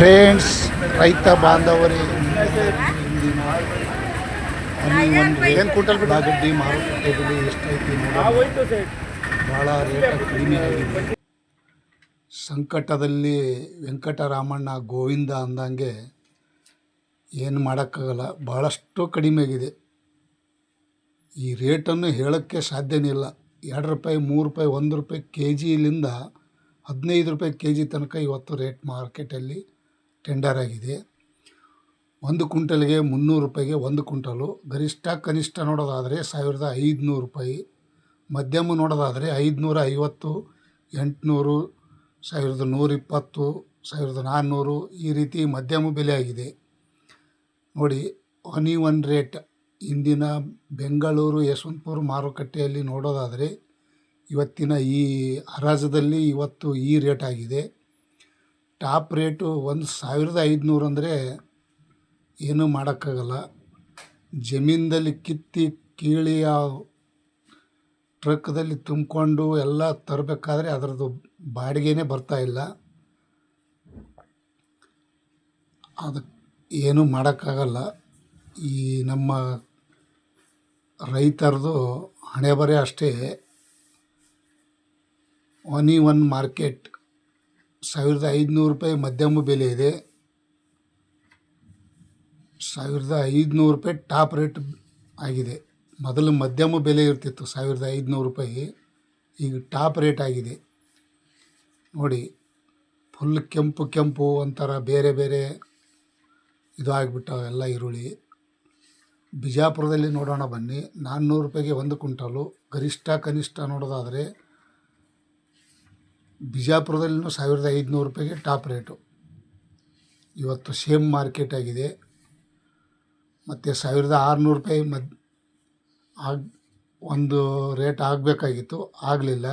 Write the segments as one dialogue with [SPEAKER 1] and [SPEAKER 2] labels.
[SPEAKER 1] Friends ರೈತ ಬಾಂಧವರೇ. ಏನು ಕೂಟಲ್ಲಿ ಮಾರುಕಟ್ಟೆ ಎಷ್ಟೈತಿ ಭಾಳ ರೇಟ್ ಕಡಿಮೆ ಆಗಿದೆ. ಸಂಕಟದಲ್ಲಿ ವೆಂಕಟರಾಮಣ್ಣ ಗೋವಿಂದ ಅಂದಂಗೆ ಏನು ಮಾಡೋಕ್ಕಾಗಲ್ಲ. ಭಾಳಷ್ಟು ಕಡಿಮೆ ಆಗಿದೆ. ಈ ರೇಟನ್ನು ಹೇಳೋಕ್ಕೆ ಸಾಧ್ಯನೇ ಇಲ್ಲ. ಎರಡು ರೂಪಾಯಿ, ಮೂರು ರೂಪಾಯಿ, ಒಂದು ರೂಪಾಯಿ ಕೆ ಜಿಲಿಂದ ಹದಿನೈದು ರೂಪಾಯಿ ಕೆ ಜಿ ತನಕ ಇವತ್ತು ರೇಟ್ ಮಾರ್ಕೆಟಲ್ಲಿ ಟೆಂಡರ್ ಆಗಿದೆ. ಒಂದು ಕುಂಟಲ್ಗೆ ಮುನ್ನೂರು ರೂಪಾಯಿಗೆ ಒಂದು ಕುಂಟಲು ಗರಿಷ್ಠ ಕನಿಷ್ಠ ನೋಡೋದಾದರೆ ಸಾವಿರದ ಐದುನೂರು ರೂಪಾಯಿ. ಮಧ್ಯಮ ನೋಡೋದಾದರೆ ಐದುನೂರ ಐವತ್ತು, ಎಂಟುನೂರು, ಸಾವಿರದ ನೂರಿಪ್ಪತ್ತು, ಸಾವಿರದ ನಾನ್ನೂರು ಈ ರೀತಿ ಮಧ್ಯಮ ಬೆಲೆ ಆಗಿದೆ. ನೋಡಿ ಒನಿ ಒನ್ ರೇಟ್ ಇಂದಿನ ಬೆಂಗಳೂರು ಯಶವಂತಪುರ ಮಾರುಕಟ್ಟೆಯಲ್ಲಿ ನೋಡೋದಾದರೆ ಇವತ್ತಿನ ಈ ಹರಾಜದಲ್ಲಿ ಇವತ್ತು ಈ ರೇಟ್ ಆಗಿದೆ. ಟಾಪ್ ರೇಟು ಒಂದು ಸಾವಿರದ ಐದುನೂರು ಅಂದರೆ ಏನೂ ಮಾಡೋಕ್ಕಾಗಲ್ಲ. ಜಮೀನದಲ್ಲಿ ಕಿತ್ತಿ ಕೀಳಿ ಆ ಟ್ರಕ್ದಲ್ಲಿ ತುಂಬಿಕೊಂಡು ಎಲ್ಲ ತರಬೇಕಾದ್ರೆ ಅದರದ್ದು ಬಾಡಿಗೆನೇ ಬರ್ತಾ ಇಲ್ಲ. ಅದಕ್ಕೆ ಏನೂ ಮಾಡೋಕ್ಕಾಗಲ್ಲ. ಈ ನಮ್ಮ ರೈತರದು ಹಣೆಬರೆ ಅಷ್ಟೇ. ಒನಿ ಒನ್ ಮಾರ್ಕೆಟ್ ಸಾವಿರದ ಐದುನೂರು ರೂಪಾಯಿ ಮಧ್ಯಮ ಬೆಲೆ ಇದೆ. ಸಾವಿರದ ಐದುನೂರು ರೂಪಾಯಿ ಟಾಪ್ ರೇಟ್ ಆಗಿದೆ. ಮೊದಲು ಮಧ್ಯಮ ಬೆಲೆ ಇರ್ತಿತ್ತು, ಸಾವಿರದ ಐದುನೂರು ರೂಪಾಯಿ. ಈಗ ಟಾಪ್ ರೇಟ್ ಆಗಿದೆ. ನೋಡಿ, ಫುಲ್ ಕೆಂಪು ಕೆಂಪು ಒಂಥರ ಬೇರೆ ಬೇರೆ ಇದು ಆಗಿಬಿಟ್ಟ ಎಲ್ಲ ಈರುಳ್ಳಿ. ಬಿಜಾಪುರದಲ್ಲಿ ನೋಡೋಣ ಬನ್ನಿ. ನಾನ್ನೂರು ರೂಪಾಯಿಗೆ ಒಂದು ಕುಂಟಲು ಗರಿಷ್ಠ ಕನಿಷ್ಠ ನೋಡೋದಾದರೆ ಬಿಜಾಪುರದಲ್ಲಿನೂ ಸಾವಿರದ ಐದುನೂರು ರೂಪಾಯಿಗೆ ಟಾಪ್ ರೇಟು. ಇವತ್ತು ಸೇಮ್ ಮಾರ್ಕೆಟ್ ಆಗಿದೆ. ಮತ್ತು ಸಾವಿರದ ಆರುನೂರು ರೂಪಾಯಿ ಮದ್ ಆಗ ಒಂದು ರೇಟ್ ಆಗಬೇಕಾಗಿತ್ತು. ಆಗಲಿಲ್ಲ.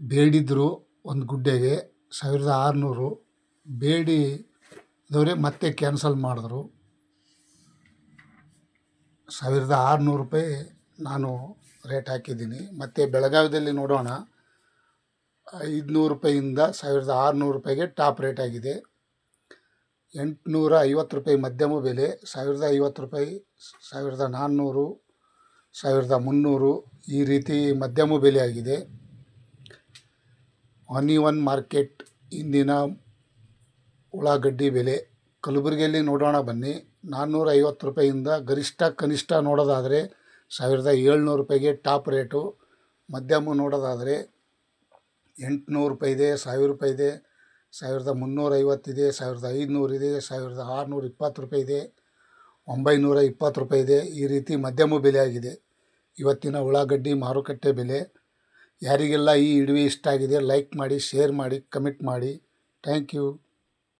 [SPEAKER 1] ಬೇಡಿದ್ರು ಒಂದು ಗುಡ್ಡೆಗೆ ಸಾವಿರದ ಆರುನೂರು. ಬೇಡಿದವರೇ ಮತ್ತೆ ಕ್ಯಾನ್ಸಲ್ ಮಾಡಿದ್ರು. ಸಾವಿರದ ಆರುನೂರು ರೂಪಾಯಿ ನಾನು ರೇಟ್ ಹಾಕಿದ್ದೀನಿ. ಮತ್ತು ಬೆಳಗಾವಿಯಲ್ಲಿ ನೋಡೋಣ. ಐದುನೂರು ರೂಪಾಯಿಂದ ಸಾವಿರದ ಆರುನೂರು ರೂಪಾಯಿಗೆ ಟಾಪ್ ರೇಟ್ ಆಗಿದೆ. ಎಂಟುನೂರ ಐವತ್ತು ರೂಪಾಯಿ ಮಧ್ಯಮ ಬೆಲೆ, ಸಾವಿರದ ಐವತ್ತು ರೂಪಾಯಿ, ಸಾವಿರದ ನಾನ್ನೂರು, ಸಾವಿರದ ಮುನ್ನೂರು ಈ ರೀತಿ ಮಧ್ಯಮ ಬೆಲೆ ಆಗಿದೆ. ಒನ್ ಒನ್ ಮಾರ್ಕೆಟ್ ಇಂದಿನ ಉಳ್ಳಾಗಡ್ಡಿ ಬೆಲೆ. ಕಲಬುರಗಿಯಲ್ಲಿ ನೋಡೋಣ ಬನ್ನಿ. ನಾನ್ನೂರ ಐವತ್ತು ರೂಪಾಯಿಂದ ಗರಿಷ್ಠ ಕನಿಷ್ಠ ನೋಡೋದಾದರೆ ಸಾವಿರದ ಏಳ್ನೂರು ರೂಪಾಯಿಗೆ ಟಾಪ್ ರೇಟು. ಮಧ್ಯಮ ನೋಡೋದಾದರೆ ಎಂಟುನೂರು ರೂಪಾಯಿ ಇದೆ, ಸಾವಿರ ರೂಪಾಯಿ ಇದೆ, ಸಾವಿರದ ಮುನ್ನೂರ ಐವತ್ತಿದೆ ಸಾವಿರದ ಐದುನೂರು ಇದೆ, ಸಾವಿರದ ಆರುನೂರ ಇಪ್ಪತ್ತು ರೂಪಾಯಿ ಇದೆ, ಒಂಬೈನೂರ ಇಪ್ಪತ್ತು ರೂಪಾಯಿ ಇದೆ. ಈ ರೀತಿ ಮಧ್ಯಮ ಬೆಲೆ ಆಗಿದೆ. ಇವತ್ತಿನ ಉಳ್ಳಾಗಡ್ಡಿ ಮಾರುಕಟ್ಟೆ ಬೆಲೆ. ಯಾರಿಗೆಲ್ಲ ಈ ಇಡುವೆ ಇಷ್ಟ ಆಗಿದೆ, ಲೈಕ್ ಮಾಡಿ, ಶೇರ್ ಮಾಡಿ, ಕಮೆಂಟ್ ಮಾಡಿ. Thank you.